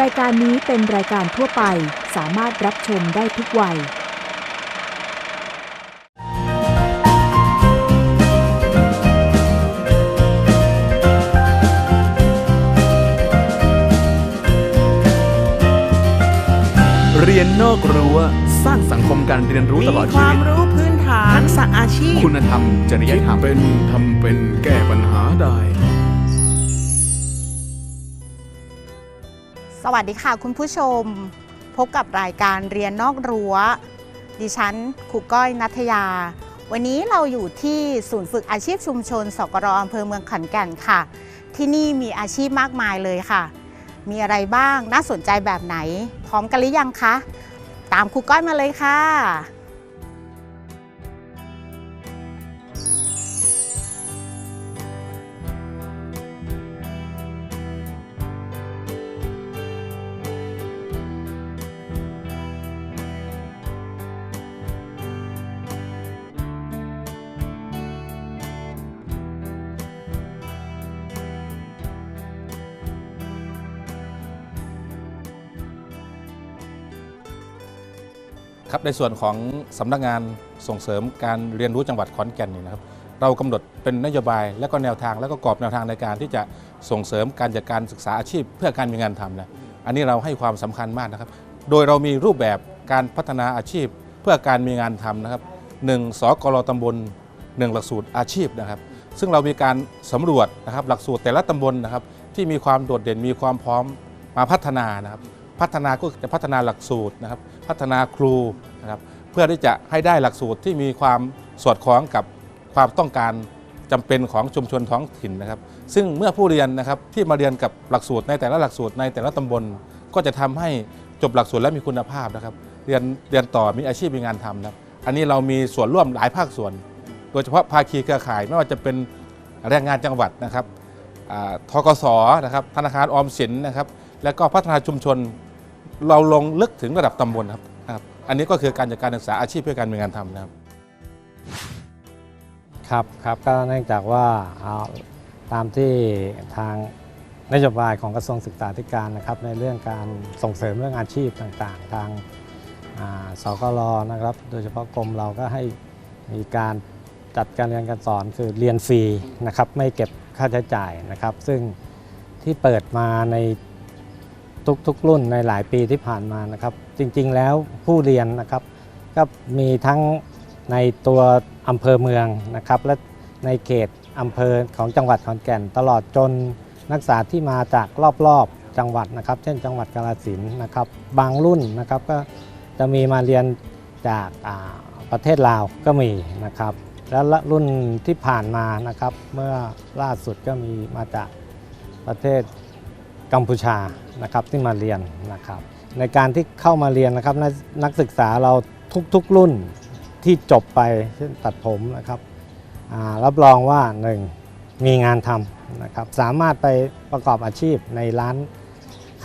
รายการนี้เป็นรายการทั่วไปสามารถรับชมได้ทุกวัย เรียนนอกรั้วสร้างสังคมการเรียนรู้ตลอดมีคชีวาวิมตรู้พื้นฐานทักษะอาชีพ คุณธรรมจริยคิดธรรม เป็นทำเป็นแก้ปัญหาได้ สวัสดีค่ะคุณผู้ชม พบกับรายการเรียนนอกรั้ว ดิฉันครูก้อยนัทยา วันนี้เราอยู่ที่ศูนย์ฝึกอาชีพชุมชน สกรอำเภอเมืองขอนแก่นค่ะ ที่นี่มีอาชีพมากมายเลยค่ะ มีอะไรบ้างน่าสนใจแบบไหน พร้อมกันหรือยังคะ ตามครูก้อยมาเลยค่ะ ในส่วนของสำนักงานส่งเสริมการเรียนรู้จังหวัดขอนแก่นนี่นะครับเรากำหนดเป็นนโยบายและก็แนวทางและก็กรอบแนวทางในการที่จะส่งเสริมการจัดการศึกษาอาชีพ เพื่อการมีงานทำนะอันนี้เราให้ความสำคัญมากนะครับ โดยเรามีรูปแบบการพัฒนาอาชีพ เพื่อการมีงานทำนะครับหนึ่งสกรตำบลหนึ่งหลักสูตรอาชีพนะครับ ซึ่งเรามีการสำรวจนะครับหลักสูตรแต่ละตำบลนะครับที่มีความโดดเด่นมีความพร้อมมาพัฒนานะครับพัฒนาก็จะพัฒนาหลักสูตรนะครับ พัฒนาครู นะครับเพื่อที่จะให้ได้หลักสูตรที่มีความสอดคล้องกับความต้องการจำเป็นของชุมชนท้องถิ่นนะครับ ซึ่งเมื่อผู้เรียนนะครับที่มาเรียนกับหลักสูตรในแต่ละหลักสูตรในแต่ละตำบล ก็จะทำให้จบหลักสูตรและมีคุณภาพนะครับ เรียนเรียนต่อมีอาชีพมีงานทำนะครับ อันนี้เรามีส่วนร่วมหลายภาคส่วน โดยเฉพาะภาคีเครือข่ายไม่ว่าจะเป็นแรงงานจังหวัดนะครับทกสนะครับธนาคารออมสินนะครับ แล้วก็พัฒนาชุมชนเราลงลึกถึงระดับตำบลครับ อันนี้ก็คือการจัดการศึกษาอาชีพเพื่อการมีงานทำนะครับ ครับครับก็เนื่องจากว่าเอาตามที่ทางนโยบายของกระทรวงศึกษาธิการนะครับ ในเรื่องการส่งเสริมเรื่องอาชีพต่างๆ ทางสกลนะครับ โดยเฉพาะกรมเราก็ให้มีการจัดการเรียนการสอนคือเรียนฟรีนะครับ ไม่เก็บค่าใช้จ่ายนะครับ ซึ่งที่เปิดมาในทุกๆรุ่นในหลายปีที่ผ่านมานะครับ จริงๆแล้วผู้เรียนนะครับก็มีทั้งในตัวอำเภอเมืองนะครับ และในเขตอำเภอของจังหวัดขอนแก่น ตลอดจนนักศึกษาที่มาจากรอบๆจังหวัดนะครับ เช่นจังหวัดกาฬสินธุ์นะครับ บางรุ่นนะครับก็จะมีมาเรียนจากประเทศลาวก็มีนะครับ แล้วรุ่นที่ผ่านมานะครับ เมื่อล่าสุดก็มีมาจากประเทศกัมพูชานะครับที่มาเรียนนะครับ ในการที่เข้ามาเรียนนะครับนักนักศึกษาเราทุกๆรุ่นที่จบไปเช่นตัดผมนะครับรับรองว่าหนึ่งมีงานทำนะครับสามารถไปประกอบอาชีพในร้าน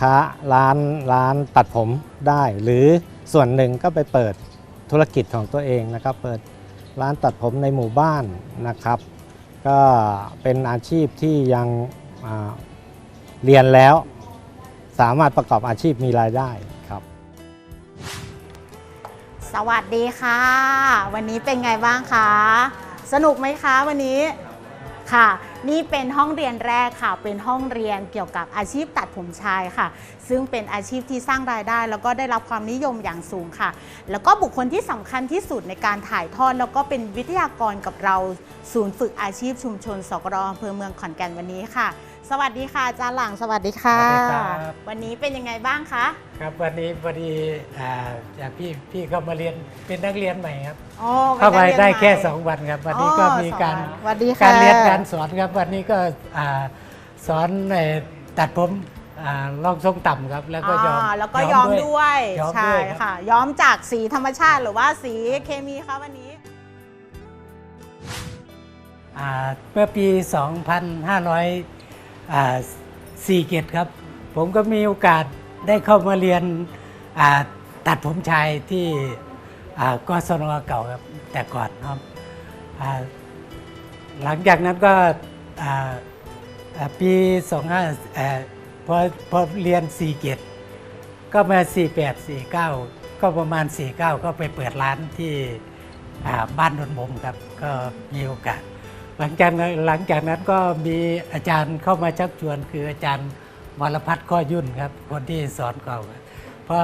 ค้าร้านร้านตัดผมได้ หรือส่วนหนึ่งก็ไปเปิดธุรกิจของตัวเองนะครับ เปิดร้านตัดผมในหมู่บ้านนะครับ ก็เป็นอาชีพที่ยังเรียนแล้ว สามารถประกอบอาชีพมีรายได้ครับ สวัสดีค่ะ วันนี้เป็นไงบ้างคะ สนุกไหมคะวันนี้ค่ะ นี่เป็นห้องเรียนแรกค่ะ เป็นห้องเรียนเกี่ยวกับอาชีพตัดผมชายค่ะ ซึ่งเป็นอาชีพที่สร้างรายได้ แล้วก็ได้รับความนิยมอย่างสูงค่ะ แล้วก็บุคคลที่สำคัญที่สุดในการถ่ายทอด แล้วก็เป็นวิทยากรกับเรา ศูนย์ฝึกอาชีพชุมชนสกรอำเภอเมืองขอนแก่นวันนี้ค่ะ สวัสดีค่ะอาจารย์หลังสวัสดีค่ะ สวัสดีครับ วันนี้เป็นยังไงบ้างคะครับวันนี้พอดีอ่าจากพี่พี่เข้ามาเรียนเป็นนักเรียนใหม่ครับ โอ้เข้าไปนนักรียนได้แค่ใหม่2 วันครับ วันนี้ก็อ๋อมีสองการวันสวัสดีค่ะการเรียนการสอนครับ วันนี้ก็อ่าสอนในตัดผมอ่าลองทรงต่ำครับ แล้วก็ย้อมอ่าแล้วก็ย้อมด้วยย้อมใช่ด้วยครับ ค่ะ ย้อมจากสีธรรมชาติหรือว่าสีเคมีคะวันนี้ อ่าเมื่อปี 2547ครับ ผมก็มีโอกาสได้เข้ามาเรียนตัดผมชายที่อ่ากศนเก่าครับแต่ก่อนครับหลังจากนั้นก็ปี25เอ่อพอพอเรียน4เกตก็มา 48 49 ก็ประมาณ 49 ก็ไปเปิดร้านที่บ้านดนบมครับ ก็มีโอกาส หลังจากนั้นหลังจากนั้นก็มีอาจารย์เข้ามาชักชวน คืออาจารย์วรพัฒน์ข้อยุ่นครับ คนที่สอนเก่าเพราะ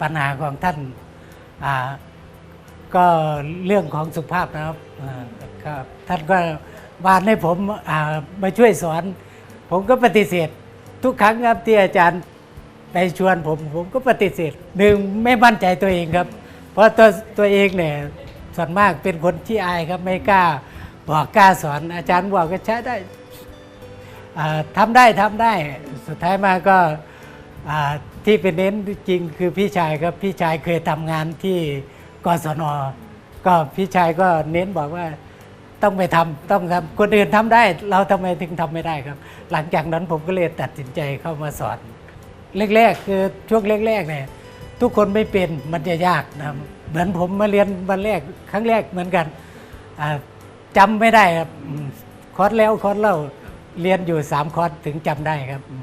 ปัญหาของท่านก็เรื่องของสุขภาพนะครับครับ ท่านก็วานให้ผมมาช่วยสอน ผมก็ปฏิเสธ ทุกครั้งครับที่อาจารย์ไปชวนผม ผมก็ปฏิเสธหนึ่งไม่มั่นใจตัวเองครับ เพราะตัวตัวเองเนี่ยส่วนมากเป็นคนที่อายครับไม่กล้า บอกกล้าสอนอาจารย์บอกก็ใช้ได้อ่าทำได้ทำได้ สุดท้ายมาก็ที่เป็นเน้นจริงคือพี่ชายครับพี่ชายเคยทำงานที่กศนก็พี่ชายก็เน้นบอกว่าต้องไปทำต้องทำคนอื่นทำได้ เราทำไมถึงทำไม่ได้ครับ หลังจากนั้นผมก็เลยตัดสินใจเข้ามาสอนแรกๆคือช่วงแรกๆเนี่ยทุกคนไม่เป็นมันจะยากนะเหมือนผมมาเรียนวันแรกครั้งแรกเหมือนกันอ่า จำไม่ได้ครับอืมคอร์สแล้วคอร์สเล่าเรียนอยู่สามคอร์สถึงจำได้ครับอืม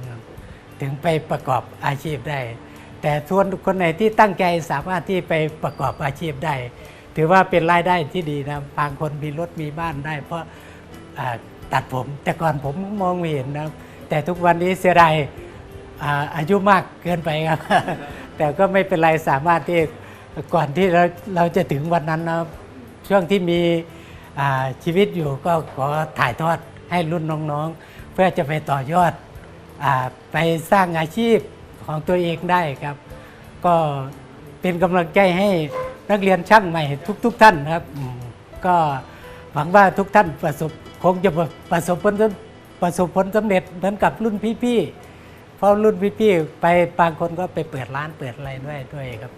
ถึงไปประกอบอาชีพได้ แต่ส่วนคนไหนที่ตั้งใจสามารถที่ไปประกอบอาชีพได้ ถือว่าเป็นรายได้ที่ดีนะบางคนมีรถมีบ้านได้ เพราะอ่าตัดผม แต่ก่อนผมมองไม่เห็นนะแต่ทุกวันนี้เสียดาย อ่าอายุมากเกินไปครับ แต่ก็ไม่เป็นไรสามารถที่ก่อนที่เราเราจะถึงวันนั้นนะช่วงที่มีอ่า ชีวิตอยู่ก็ขอถ่ายทอดให้รุ่นน้องๆ เพื่อจะไปต่อยอดอไปสร้างอาชีพของตัวเองได้ครับ ก็เป็นกำลังใจให้นักเรียนช่างใหม่ทุก ๆ ท่านครับ ก็หวังว่าทุกท่านประสบคงจะประสบผลสำประสบผลสำเร็จเหมือนกับรุ่นพี่ๆเพราะรุ่นพี่ๆไปบางคนก็ไปเปิดร้านเปิดอะไรด้วยด้วยครับ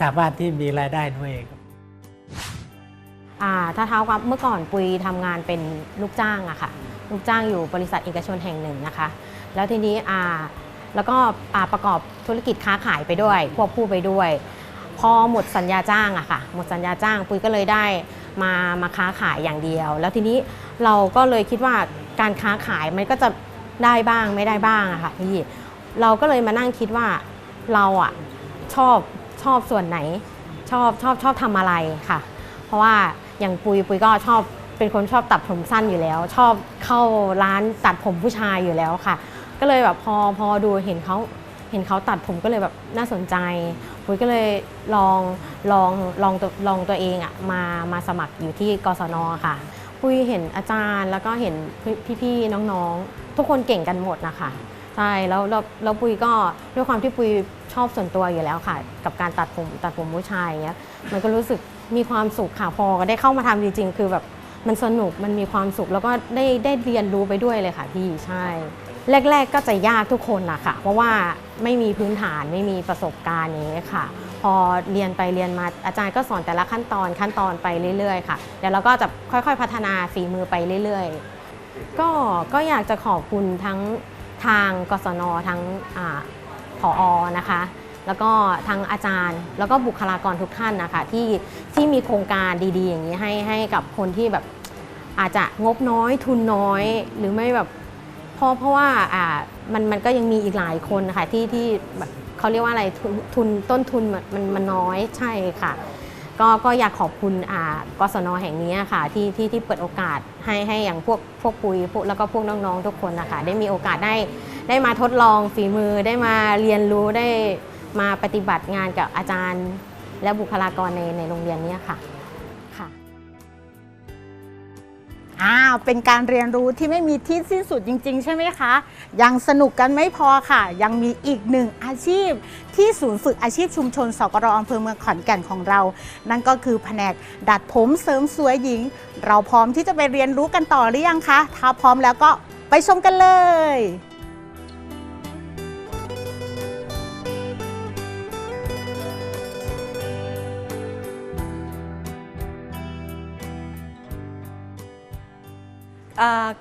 สามารถที่มีรายได้ด้วยครับ ถ้าเท้าความเมื่อก่อนปุยทำงานเป็นลูกจ้างอะค่ะ ลูกจ้างอยู่บริษัทเอกชนแห่งหนึ่งนะคะ แล้วทีนี้อ่าแล้วก็อาประกอบธุรกิจค้าขายไปด้วยควบคู่ไปด้วย พอหมดสัญญาจ้างอะค่ะ หมดสัญญาจ้างปุยก็เลยได้มามาค้าขายอย่างเดียว แล้วทีนี้เราก็เลยคิดว่าการค้าขายมันก็จะได้บ้างไม่ได้บ้างอะค่ะพี่เราก็เลยมานั่งคิดว่าเราอะชอบชอบส่วนไหนชอบชอบชอบทำอะไรค่ะ เพราะว่า อย่างปุยปุยก็ชอบเป็นคนชอบตัดผมสั้นอยู่แล้ว ชอบเข้าร้านตัดผมผู้ชายอยู่แล้วค่ะ ก็เลยแบบพอพอดูเห็นเขาเห็นเขาตัดผมก็เลยแบบน่าสนใจ ปุยก็เลยลองลองลองตัวลองตัวเองอะมามาสมัครอยู่ที่กศนค่ะ ปุยเห็นอาจารย์แล้วก็เห็นพี่ๆน้องๆ ทุกคนเก่งกันหมดนะคะใช่แล้วแล้วแล้วปุยก็ด้วยความที่ปุยชอบส่วนตัวอยู่แล้วค่ะ กับการตัดผมตัดผมผู้ชายอย่างเงี้ยมันก็รู้สึก มีความสุขค่ะพอได้เข้ามาทำจริง ๆ คือแบบมันสนุกมันมีความสุขแล้วก็ได้ได้เรียนรู้ไปด้วยเลยค่ะพี่ใช่ แรก ๆ ก็จะยากทุกคนนะค่ะ เพราะว่าไม่มีพื้นฐานไม่มีประสบการณ์นี้ค่ะ พอเรียนไปเรียนมาอาจารย์ก็สอนแต่ละขั้นตอนขั้นตอนไปเรื่อย ๆ ค่ะเดี๋ยวเราก็จะค่อย ๆ พัฒนาฝีมือไปเรื่อย ๆ ก็ก็อยากจะขอบคุณทั้งทางกศนทั้งอาผอนะคะ แล้วก็ทางอาจารย์ แล้วก็บุคลากรทุกท่านนะคะที่ที่มีโครงการดีๆ อย่างนี้ให้ให้กับคนที่แบบอาจจะงบน้อยทุนน้อยหรือไม่แบบเพราะเพราะว่าอ่ามันมันก็ยังมีอีกหลายคนนะคะที่ที่แบบเขาเรียกว่าอะไรทุนทุนต้นทุนมันมันมันน้อยใช่ค่ะก็ก็อยากขอบคุณอ่ากศนแห่งนี้ค่ะที่ที่ที่เปิดโอกาสให้ให้อย่างพวกพวกปุยพวกแล้วก็พวกน้องๆทุกคนนะคะได้มีโอกาสได้ได้มาทดลองฝีมือได้มาเรียนรู้ได้ มาปฏิบัติงานกับอาจารย์ และบุคลากรในในโรงเรียนนี้ค่ะค่ะอ้าวเป็นการเรียนรู้ที่ไม่มีที่สิ้นสุดจริง ๆ ใช่ไหมคะ ยังสนุกกันไม่พอค่ะ ยังมีอีกหนึ่งอาชีพ ที่ศูนย์ฝึกอาชีพชุมชนสกรอำเภอเมืองขอนแก่นของเรา นั่นก็คือแผนกดัดผมเสริมสวยหญิง เราพร้อมที่จะไปเรียนรู้กันต่อหรือยังคะ ถ้าพร้อมแล้วก็ไปชมกันเลย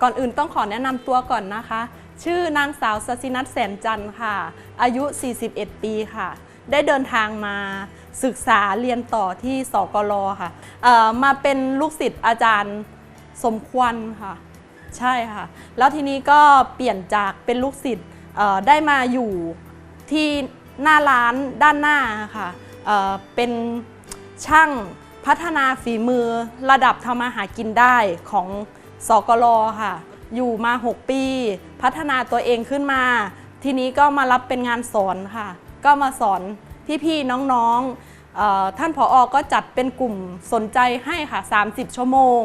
ก่อนอื่นต้องขอแนะนำตัวก่อนนะคะ ชื่อนางสาวสศินัทแสนจันทร์ค่ะ อายุ 41 ปีค่ะ ได้เดินทางมาศึกษาเรียนต่อที่สกลค่ะมาเป็นลูกศิษย์อาจารย์สมควรค่ะ ใช่ค่ะ แล้วทีนี้ก็เปลี่ยนจากเป็นลูกศิษย์ได้มาอยู่ที่หน้าร้านด้านหน้าค่ะเเป็นช่างพัฒนาฝีมือระดับทำมาหากินได้ของ สกลค่ะ อยู่มา 6 ปี พัฒนาตัวเองขึ้นมา ทีนี้ก็มารับเป็นงานสอนค่ะ ก็มาสอนพี่ๆน้องๆเออท่านผออก็จัดเป็นกลุ่มสนใจให้ค่ะ 30 ชั่วโมง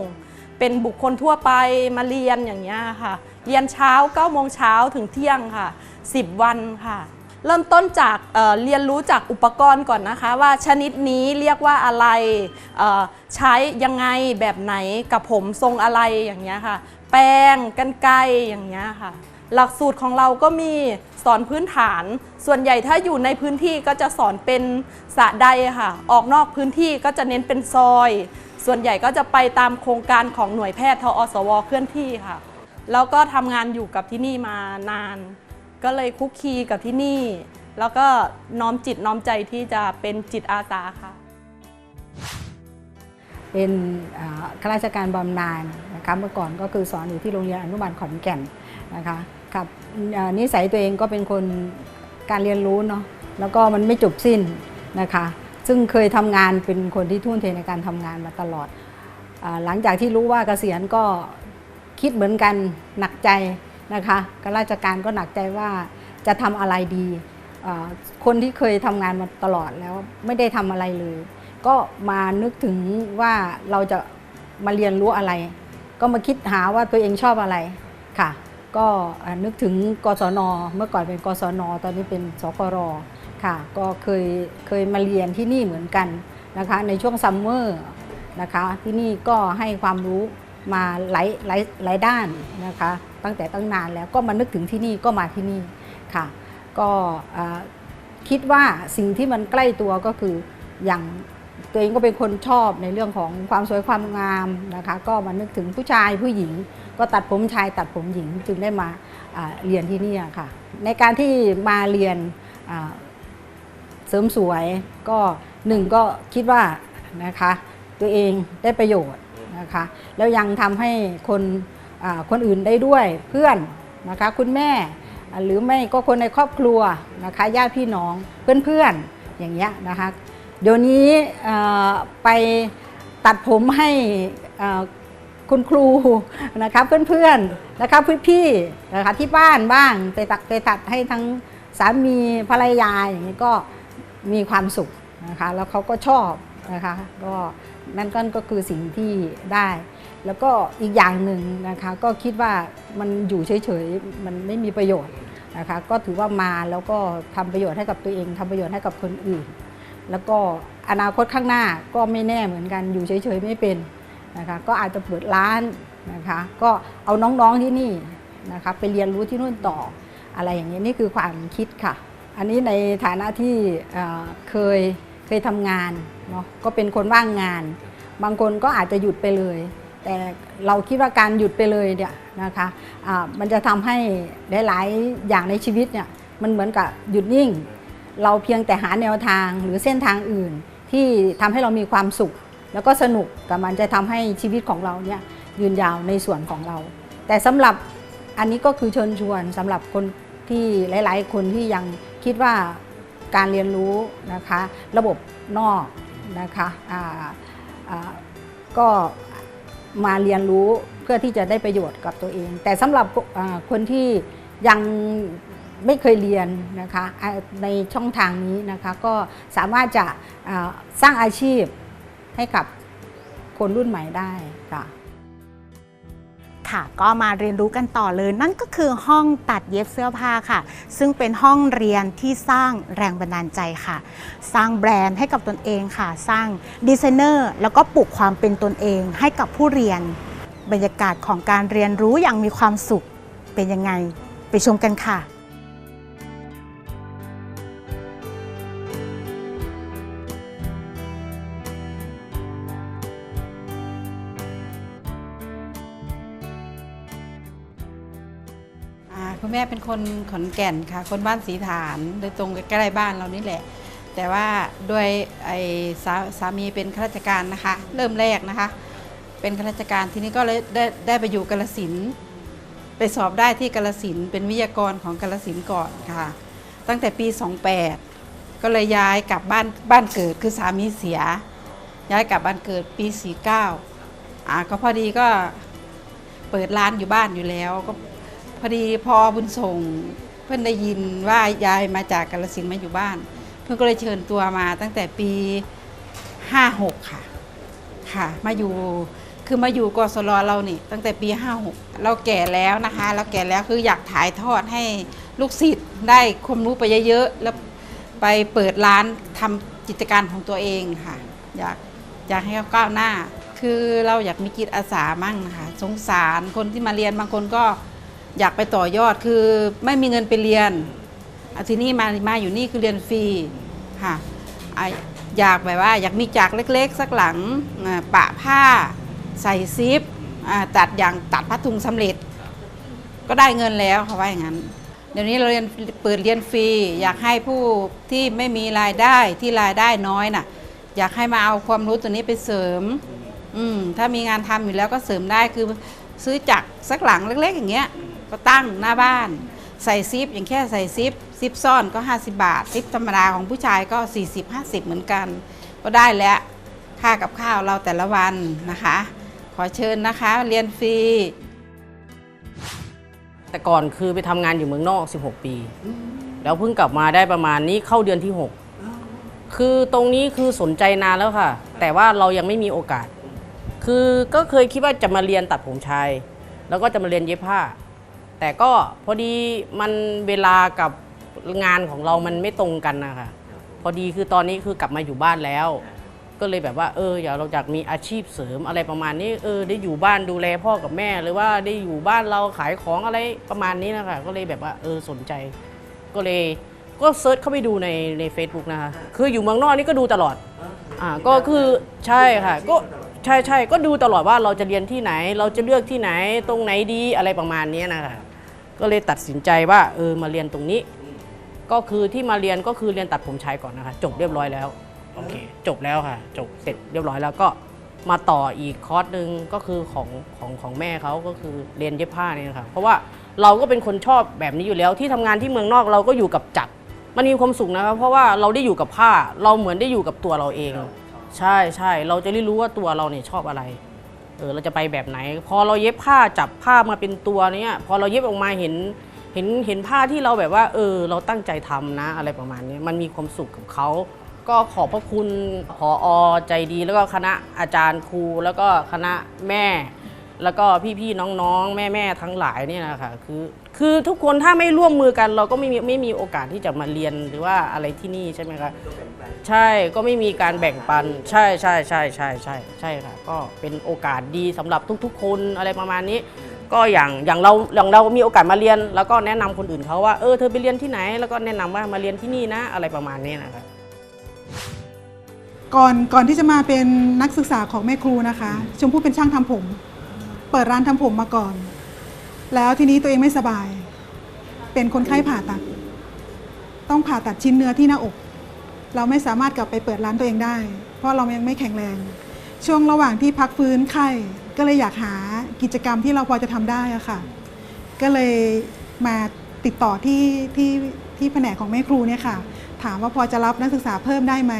เป็นบุคคลทั่วไปมาเรียนอย่างเงี้ยค่ะ เรียนเช้า9โมงเช้าถึงเที่ยงค่ะ 10 วันค่ะ เริ่มต้นจากเเรียนรู้จากอุปกรณ์ก่อนนะคะ ว่าชนิดนี้เรียกว่าอะไรใช้ยังไงแบบไหนกับผมทรงอะไรอย่างเงี้ยค่ะ แป้งกันไกอย่างเงี้ยค่ะ หลักสูตรของเราก็มีสอนพื้นฐาน ส่วนใหญ่ถ้าอยู่ในพื้นที่ก็จะสอนเป็นสะใดค่ะ ออกนอกพื้นที่ก็จะเน้นเป็นซอย ส่วนใหญ่ก็จะไปตามโครงการของหน่วยแพทย์ทอสวเคลื่อนที่ค่ะ แล้วก็ทำงานอยู่กับที่นี่มานาน ก็เลยคุกคีกับที่นี่ แล้วก็น้อมจิตน้อมใจที่จะเป็นจิตอาสาค่ะ เป็นข้าราชการบำนาญนะคะเมื่อก่อนก็คือสอนอยู่ที่โรงเรียนอนุบาลขอนแก่นนะคะครับนิสัยตัวเองก็เป็นคนการเรียนรู้เนาะแล้วก็มันไม่จบสิ้นนะคะ ซึ่งเคยทำงานเป็นคนที่ทุ่มเทในการทำงานมาตลอดอหลังจากที่รู้ว่าเกษียณก็คิดเหมือนกันหนักใจ นะคะข้าราชการก็หนักใจว่าจะทำอะไรดีคนที่เคยทำงานมาตลอดแล้วไม่ได้ทำอะไรเลย ก็มานึกถึงว่าเราจะมาเรียนรู้อะไร ก็มาคิดหาว่าตัวเองชอบอะไรค่ะ ก็นึกถึงกศน เมื่อก่อนเป็นกศน ตอนนี้เป็นสกรค่ะ ก็เคยเคยมาเรียนที่นี่เหมือนกันนะคะ ในช่วงซัมเมอร์นะคะ ที่นี่ก็ให้ความรู้ มาหลายหลายหลายด้านนะคะ ตั้งแต่ตั้งนานแล้วก็มานึกถึงที่นี่ก็มาที่นี่ค่ะ ก็คิดว่าสิ่งที่มันใกล้ตัวก็คืออย่างตัวเองก็เป็นคนชอบในเรื่องของความสวยความงามนะคะ ก็มานึกถึงผู้ชายผู้หญิง ก็ตัดผมชายตัดผมหญิงจึงได้มาเรียนที่นี่ค่ะ ในการที่มาเรียนเสริมสวยก็หนึ่งก็คิดว่านะคะตัวเองได้ประโยชน์ นะคะ แล้วยังทำให้คนคนอื่นได้ด้วยเพื่อนนะคะคุณแม่หรือไม่ก็คนในครอบครัวนะคะญาติพี่น้องเพื่อนๆอย่างเงี้ยนะคะเดี๋ยวนี้ไปตัดผมให้คุณครูนะคะเพื่อนๆนะคะพี่ๆนะคะที่บ้านบ้างไปตัดไปตัดให้ทั้งสามีภรรยาอย่างนี้ก็มีความสุขนะคะแล้วเขาก็ชอบนะคะก็ นั่นก็คือสิ่งที่ได้ แล้วก็อีกอย่างหนึ่งนะคะก็คิดว่ามันอยู่เฉยๆมันไม่มีประโยชน์นะคะก็ถือว่ามาแล้วก็ทำประโยชน์ให้กับตัวเองทำประโยชน์ให้กับคนอื่น แล้วก็อนาคตข้างหน้าก็ไม่แน่เหมือนกันอยู่เฉยๆไม่เป็นนะคะก็อาจจะเปิดร้านนะคะก็เอาน้องๆที่นี่นะคะไปเรียนรู้ที่นู่นต่ออะไรอย่างนี้นี่คือความคิดค่ะ อันนี้ในฐานะที่เเคย เคยทำงานเนาะก็เป็นคนว่างงาน บางคนก็อาจจะหยุดไปเลย แต่เราคิดว่าการหยุดไปเลยเนี่ยนะคะอ่ามันจะทำให้หลายๆอย่างในชีวิตเนี่ยมันเหมือนกับหยุดนิ่ง เราเพียงแต่หาแนวทางหรือเส้นทางอื่น ที่ทำให้เรามีความสุข แล้วก็สนุกกับมันจะทำให้ชีวิตของเราเนี่ยยืนยาวในส่วนของเรา แต่สำหรับอันนี้ก็คือเชิญชวนสำหรับคนที่หลาย ๆ คนที่ยังคิดว่า การเรียนรู้นะคะระบบนอกนะคะก็มาเรียนรู้เพื่อที่จะได้ประโยชน์กับตัวเอง แต่สำหรับคนที่ยังไม่เคยเรียนนะคะในช่องทางนี้นะคะก็สามารถจะสร้างอาชีพให้กับคนรุ่นใหม่ได้ค่ะ ค่ะ ก็มาเรียนรู้กันต่อเลย นั่นก็คือห้องตัดเย็บเสื้อผ้าค่ะ ซึ่งเป็นห้องเรียนที่สร้างแรงบันดาลใจค่ะ สร้างแบรนด์ให้กับตนเองค่ะ สร้างดีไซเนอร์แล้วก็ปลูกความเป็นตนเองให้กับผู้เรียน บรรยากาศของการเรียนรู้อย่างมีความสุขเป็นยังไง ไปชมกันค่ะ ม่เป็นคนขอนแก่นค่ะ คนบ้านสีฐานโดยตรงใกล้บ้านเรานี่แหละ แต่ว่าด้วยไอ้สาสามีเป็นข้าราชการนะคะ เริ่มแรกนะคะ เป็นข้าราชการทีนี้ก็เลยได้ได้ไปอยู่กาลสินไปสอบได้ที่กาลสินเป็นวิทยากรของกาลสินก่อนค่ะ ตั้งแต่ปี 28 ก็เลยย้ายกลับบ้านบ้านเกิดคือสามีเสีย ย้ายกลับบ้านเกิดปี 49อ่าก็พอดีก็เปิดร้านอยู่บ้านอยู่แล้ว ก็ พอดีพอบุญส่งเพื่อนได้ยินว่ายายมาจากกาลสินธุ์มาอยู่บ้าน เพื่อนก็เลยเชิญตัวมาตั้งแต่ปี 56 ค่ะค่ะมาอยู่คือมาอยู่กสรเรานี่ ตั้งแต่ปี 56 เราแก่แล้วนะคะ เราแก่แล้วคืออยากถ่ายทอดให้ลูกศิษย์ได้ความรู้ไปเยอะๆแล้วไปเปิดร้านทำกิจการของตัวเองค่ะ อยากอยากให้เขาก้าวหน้า คือเราอยากมีจิตอาสามั่งนะคะสงสารคนที่มาเรียนบางคนก็ อยากไปต่อยอดคือไม่มีเงินไปเรียนทีนี้มามาอยู่นี่คือเรียนฟรีค่ะอยากแบบว่า อยากมีจากเล็กๆ สักหลังปะผ้าใส่ซิปตัดอย่างตัดผ้าถุงสำเร็จ ก็ได้เงินแล้วเขาว่าอย่างนั้น เดี๋ยวนี้เราเรียนเปิดเรียนฟรี อยากให้ผู้ที่ไม่มีรายได้ที่รายได้น้อยน่ะ อยากให้มาเอาความรู้ตัวนี้ไปเสริม อืมถ้ามีงานทำอยู่แล้วก็เสริมได้คือซื้อจักรสักหลังเล็ก ๆ อย่างเงี้ย ก็ตั้งหน้าบ้าน ใส่ซิปอย่างแค่ใส่ซิปซิปซ่อนก็ 50 บาท ซิปธรรมดาของผู้ชายก็ 40 50 เหมือนกัน ก็ได้แล้วค่ากับข้าวเราแต่ละวันนะคะ ขอเชิญนะคะเรียนฟรี แต่ก่อนคือไปทำงานอยู่เมืองนอก 16 ปี แล้วเพิ่งกลับมาได้ประมาณนี้เข้าเดือนที่ 6 คือตรงนี้คือสนใจนานแล้วค่ะ แต่ว่าเรายังไม่มีโอกาส คือก็เคยคิดว่าจะมาเรียนตัดผมชาย แล้วก็จะมาเรียนเย็บผ้า แต่ก็พอดีมันเวลากับงานของเรามันไม่ตรงกันนะคะพอดีคือตอนนี้คือกลับมาอยู่บ้านแล้ว ก็เลยแบบว่าเอออยากเราอยากมีอาชีพเสริมอะไรประมาณนี้เออได้อยู่บ้านดูแลพ่อกับแม่ หรือว่าได้อยู่บ้านเราขายของอะไรประมาณนี้นะคะก็เลยแบบว่าเออสนใจ ก็เลยก็เซิร์ชเข้าไปดูในใน Facebook นะคะคืออยู่เมืองนอกนี่ก็ดูตลอดอ่าก็คือใช่ค่ะก็ใช่ใช่ก็ดูตลอดว่าเราจะเรียนที่ไหน เราจะเลือกที่ไหนตรงไหนดีอะไรประมาณนี้นะคะ ก็เลยตัดสินใจว่าเออมาเรียนตรงนี้ ก็คือที่มาเรียนก็คือเรียนตัดผมชายก่อนนะคะ จบเรียบร้อยแล้วโอเคจบแล้วค่ะ จบเสร็จเรียบร้อยแล้วก็มาต่ออีกคอร์สหนึ่งก็คือของของของแม่เขาก็คือเรียนเย็บผ้าเนี่ยค่ะเพราะว่าเราก็เป็นคนชอบแบบนี้อยู่แล้ว ที่ทำงานที่เมืองนอกเราก็อยู่กับจักรมันมีความสุขนะครับเพราะว่าเราได้อยู่กับผ้าเราเหมือนได้อยู่กับตัวเราเอง ใช่ใช่เราจะได้รู้ว่าตัวเราเนี่ยชอบอะไร เออเราจะไปแบบไหน พอเราเย็บผ้าจับผ้ามาเป็นตัวเนี้ยพอเราเย็บออกมาเห็นเห็นเห็นผ้าที่เราแบบว่า เออ เราตั้งใจทำนะ อะไรประมาณนี้มันมีความสุขกับเขาก็ขอบพระคุณพออใจดีแล้วก็คณะอาจารย์ครู แล้วก็คณะแม่ แล้วก็พี่ๆน้องๆ แม่ๆทั้งหลายเนี่ยนะคะคือ คือทุกคนถ้าไม่ร่วมมือกัน เราก็ไม่มีไม่มีโอกาสที่จะมาเรียนหรือว่าอะไรที่นี่ใช่ไหมคะใช่ก็ไม่มีการแบ่งปัน ใช่ใช่ใช่ใช่ใช่ใช่ค่ะ ก็เป็นโอกาสดีสำหรับทุก ๆ คนอะไรประมาณนี้ ก็อย่างอย่างเราอย่างเรามีโอกาสมาเรียน แล้วก็แนะนำคนอื่นเขาว่าเออเธอไปเรียนที่ไหน แล้วก็แนะนำว่ามาเรียนที่นี่นะ อะไรประมาณนี้นะคะก่อนก่อนที่จะมาเป็นนักศึกษาของแม่ครูนะคะ ชมพู่เป็นช่างทำผม เปิดร้านทำผมมาก่อน แล้วทีนี้ตัวเองไม่สบาย เป็นคนไข้ผ่าตัด ต้องผ่าตัดชิ้นเนื้อที่หน้าอก เราไม่สามารถกลับไปเปิดร้านตัวเองได้ เพราะเรายังไม่แข็งแรง ช่วงระหว่างที่พักฟื้นไข้ก็เลยอยากหากิจกรรมที่เราพอจะทำได้อะค่ะ ก็เลยมาติดต่อที่ที่ที่แผนกของแม่ครูเนี่ยค่ะ ถามว่าพอจะรับนักศึกษาเพิ่มได้ไหม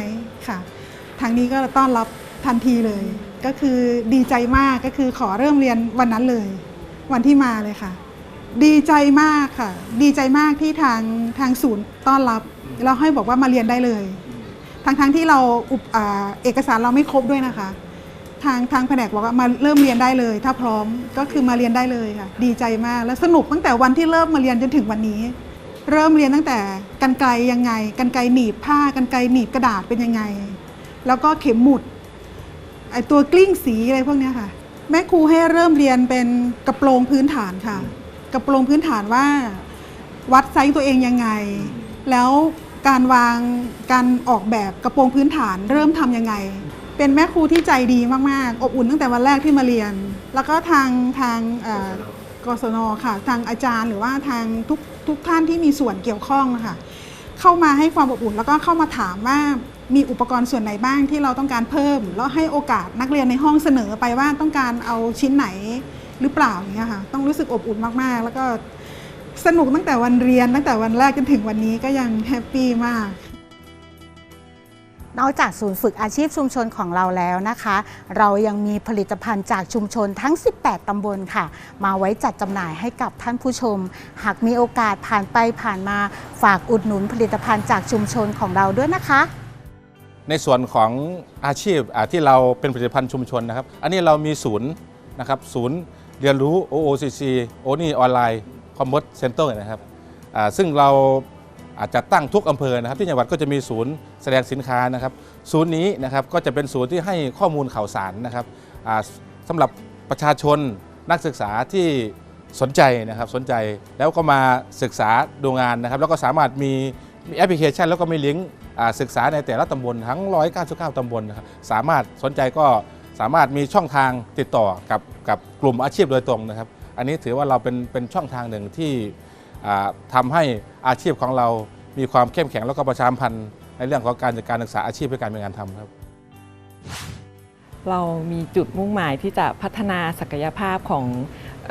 ค่ะ ทางนี้ก็ต้อนรับทันทีเลย ก็คือดีใจมากก็คือขอเริ่มเรียนวันนั้นเลย วันที่มาเลยค่ะ ดีใจมากค่ะ ดีใจมากที่ทางทางศูนย์ต้อนรับแล้วให้บอกว่ามาเรียนได้เลยทั้งทั้งที่เราอุปเอกสารเราไม่ครบด้วยนะคะ ทางทางแผนกบอกว่ามาเริ่มเรียนได้เลย ถ้าพร้อมก็คือมาเรียนได้เลยค่ะ ดีใจมากและสนุกตั้งแต่วันที่เริ่มมาเรียนจนถึงวันนี้ เริ่มเรียนตั้งแต่กันไกลยังไง กันไกลหนีบผ้ากันไกลหนีบกระดาษเป็นยังไง แล้วก็เข็มหมุดไอตัวกลิ้งสีอะไรพวกนี้ค่ะ แม่ครูให้เริ่มเรียนเป็นกระโปรงพื้นฐานค่ะ กระโปรงพื้นฐานว่า วัดไซส์ตัวเองยังไง แล้วการวางการออกแบบกระโปรงพื้นฐานเริ่มทำยังไง เป็นแม่ครูที่ใจดีมากๆ อบอุ่นตั้งแต่วันแรกที่มาเรียน แล้วก็ทางทางเอ่อกศนค่ะ ทางอาจารย์หรือว่าทางทุกทุกท่านที่มีส่วนเกี่ยวข้องนะคะเข้ามาให้ความอบอุ่นแล้วก็เข้ามาถามว่า มีอุปกรณ์ส่วนไหนบ้างที่เราต้องการเพิ่ม แล้วให้โอกาสนักเรียนในห้องเสนอไปว่าต้องการเอาชิ้นไหนหรือเปล่าอย่างเงี้ยค่ะต้องรู้สึกอบอุ่นมากๆ แล้วก็สนุกตั้งแต่วันเรียนตั้งแต่วันแรกจนถึงวันนี้ก็ยังแฮปปี้มาก นอกจากศูนย์ฝึกอาชีพชุมชนของเราแล้วนะคะ เรายังมีผลิตภัณฑ์จากชุมชนทั้ง 18 ตำบลค่ะ มาไว้จัดจำหน่ายให้กับท่านผู้ชม หากมีโอกาสผ่านไปผ่านมาฝากอุดหนุนผลิตภัณฑ์จากชุมชนของเราด้วยนะคะ ในส่วนของอาชีพที่เราเป็นผลิตภัณฑ์ชุมชนนะครับ อันนี้เรามีศูนย์นะครับศูนย์เรียนรู้ OOCC o n i ออนไลน์ Commerce Center นะครับซึ่งเราอาจจะตั้งทุกอำเภอนะครับที่จังหวัดก็จะมีศูนย์แสดงสินค้านะครับ ศูนย์นี้นะครับก็จะเป็นศูนย์ที่ให้ข้อมูลข่าวสารนะครับสำหรับประชาชนนักศึกษาที่สนใจนะครับสนใจแล้วก็มาศึกษาดูงานนะครับ แล้วก็สามารถมีมีแอปพลิเคชัน แล้วก็มีลิงก์ ศึกษาในแต่ละตำบลทั้ง 199 ตำบลนะครับสามารถสนใจก็สามารถมีช่องทางติดต่อกับกับกลุ่มอาชีพโดยตรงนะครับ อันนี้ถือว่าเราเป็นเป็นช่องทางหนึ่งที่อ่าทำให้อาชีพของเรามีความเข้มแข็งแล้วก็ประชามพันธ์ในเรื่องของการจัดการศึกษาอาชีพเพื่อการมีงานทำครับ เรามีจุดมุ่งหมายที่จะพัฒนาศักยภาพของ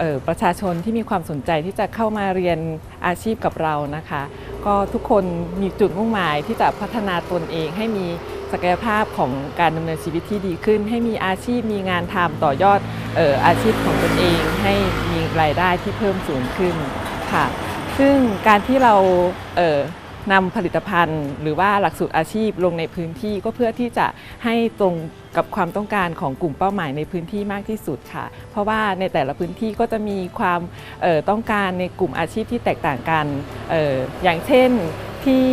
ออประชาชนที่มีความสนใจที่จะเข้ามาเรียนอาชีพกับเรานะคะ ก็ทุกคนมีจุดมุ่งหมายที่จะพัฒนาตนเอง ให้มีศักยภาพของการดำเนินชีวิตที่ดีขึ้น ให้มีอาชีพมีงานทำต่อยอดอออาชีพของตนเอง ให้มีรายได้ที่เพิ่มสูงขึ้นค่ะ ซึ่งการที่เราเนำผลิตภัณฑ์ หรือว่าหลักสูตรอาชีพลงในพื้นที่ก็เพื่อที่จะให้ตรงกับความต้องการของกลุ่มเป้าหมายในพื้นที่มากที่สุดค่ะ เพราะว่าในแต่ละพื้นที่ก็จะมีความออต้องการในกลุ่มอาชีพที่แตกต่างกันอออย่างเช่นที่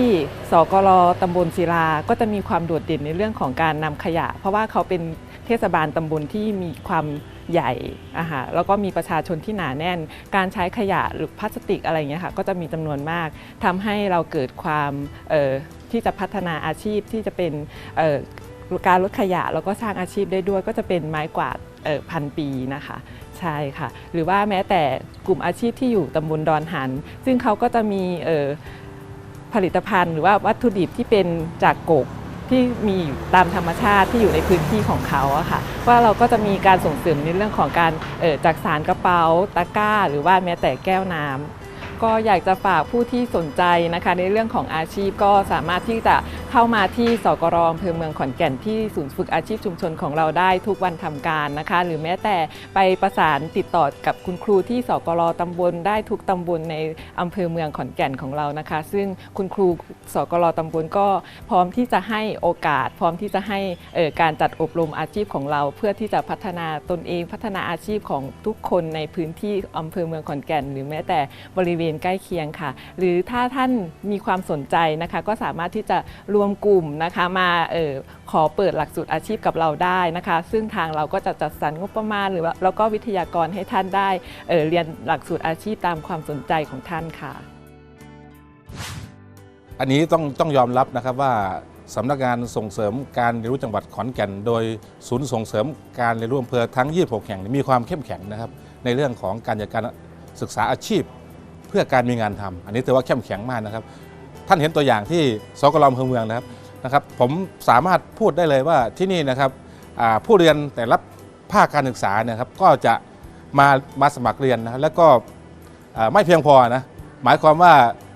สกลตำบลศิลา ก็จะมีความโดดเด่นในเรื่องของการนำขยะ เพราะว่าเขาเป็นเทศบาลตำบลที่มีความ ใหญ่อะค่ะแล้วก็มีประชาชนที่หนาแน่น การใช้ขยะหรือพลาสติกอะไรเงี้ยค่ะก็จะมีจำนวนมากทำให้เราเกิดความเออที่จะพัฒนาอาชีพที่จะเป็นเอ่อการลดขยะแล้วก็สร้างอาชีพได้ด้วย ก็จะเป็นไม้กวาดพันปีนะคะใช่ค่ะ หรือว่าแม้แต่กลุ่มอาชีพที่อยู่ตำบลดอนหัน ซึ่งเขาก็จะมีเออผลิตภัณฑ์หรือว่าวัตถุดิบที่เป็นจากกก ที่มีอยู่ตามธรรมชาติที่อยู่ในพื้นที่ของเขาอะค่ะว่าเราก็จะมีการส่งเสริมในเรื่องของการจักสารกระเป๋าตะกร้า หรือว่าแม้แต่แก้วน้ำก็อยากจะฝากผู้ที่สนใจนะคะ ในเรื่องของอาชีพก็สามารถที่จะ เข้ามาที่สกรอำเภอเมืองขอนแก่นที่ศูนย์ฝึกอาชีพชุมชนของเราได้ทุกวันทำการนะคะ หรือแม้แต่ไปประสานติดต่อกับคุณครูที่สกรตำบลได้ทุกตำบลในอำเภอเมืองขอนแก่นของเรานะคะ ซึ่งคุณครูสกรตำบลก็พร้อมที่จะให้โอกาส พร้อมที่จะให้เอ่อการจัดอบรมอาชีพของเรา เพื่อที่จะพัฒนาตนเองพัฒนาอาชีพของทุกคนในพื้นที่อำเภอเมืองขอนแก่น หรือแม้แต่บริเวณใกล้เคียงค่ะ หรือถ้าท่านมีความสนใจนะคะ ก็สามารถที่จะรวมกลุ่มนะคะมาเออขอเปิดหลักสูตรอาชีพกับเราได้นะคะ ซึ่งทางเราก็จะจัดสรรงบประมาณหรือว่าแล้วก็วิทยากรให้ท่านได้เออเรียนหลักสูตรอาชีพตามความสนใจของท่านค่ะ อันนี้ต้องต้องยอมรับนะครับว่าสำนักงานส่งเสริมการเรียนรู้จังหวัดขอนแก่น โดยศูนย์ส่งเสริมการเรียนรู้อำเภอทั้ง 26 แห่งมีความเข้มแข็งนะครับ ในเรื่องของการจัดการศึกษาอาชีพ เพื่อการมีงานทำอันนี้ถือว่าเข้มแข็งมากนะครับ ท่านเห็นตัวอย่างที่สกลอำเภอเมืองนะครับนะครับ ผมสามารถพูดได้เลยว่าที่นี่นะครับผู้เรียนแต่ละภาคการศึกษาเนะครับก็จะมามาสมัครเรียนนะแล้วก็ไม่เพียงพอนะหมายความว่า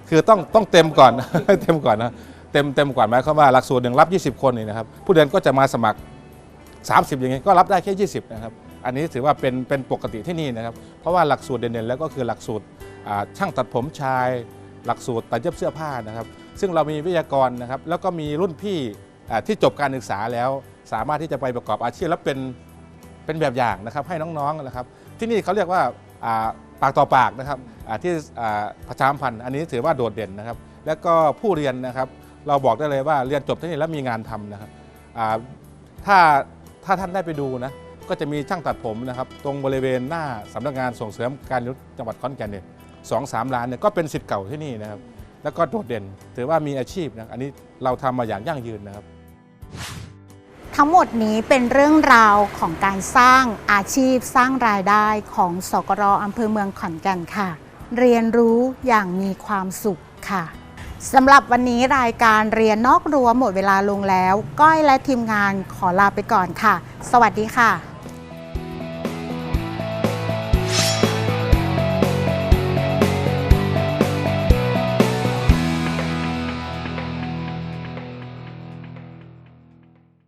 คือต้องต้องเต็มก่อนเต็มก่อนนะเต็มเต็มก่อนหมายความว่าหลักสูตรหนึ่งรับ 20 คนนี่นะครับผู้เรียนก็จะมาสมัคร 30 อย่างเงี้ยก็รับได้แค่ 20 นะครับ อันนี้ถือว่าเป็นเป็นปกติที่นี่นะครับ เพราะว่าหลักสูตรเด่นๆ แล้วก็คือหลักสูตรช่างตัดผมชาย หลักสูตรตัดเย็บเสื้อผ้านะครับ ซึ่งเรามีวิทยากรนะครับ แล้วก็มีรุ่นพี่ที่จบการศึกษาแล้ว สามารถที่จะไปประกอบอาชีพและเป็นเป็นแบบอย่างนะครับให้น้องๆนะครับ ที่นี่เขาเรียกว่าปากต่อปากนะครับที่ประชามพันธ์อันนี้ถือว่าโดดเด่นนะครับ แล้วก็ผู้เรียนนะครับเราบอกได้เลยว่าเรียนจบที่นี่แล้วมีงานทำนะครับถ้าถ้าท่านได้ไปดูนะก็จะมีช่างตัดผมนะครับ ตรงบริเวณหน้าสำนักงานส่งเสริมการยนรู้จังหวัดขอนแก่นเนี่ย สองสามล้านเนี่ยก็เป็นสิทธิ์เก่าที่นี่นะครับ แล้วก็โดดเด่นถือว่ามีอาชีพนะอันนี้เราทำมาอย่างยั่งยืนนะครับ ทั้งหมดนี้เป็นเรื่องราวของการสร้างอาชีพสร้างรายได้ของสกรออำเภอเมืองขอนแก่นค่ะ เรียนรู้อย่างมีความสุขค่ะสำหรับวันนี้รายการเรียนนอกรั้วหมดเวลาลงแล้ว ก้อยและทีมงานขอลาไปก่อนค่ะ สวัสดีค่ะ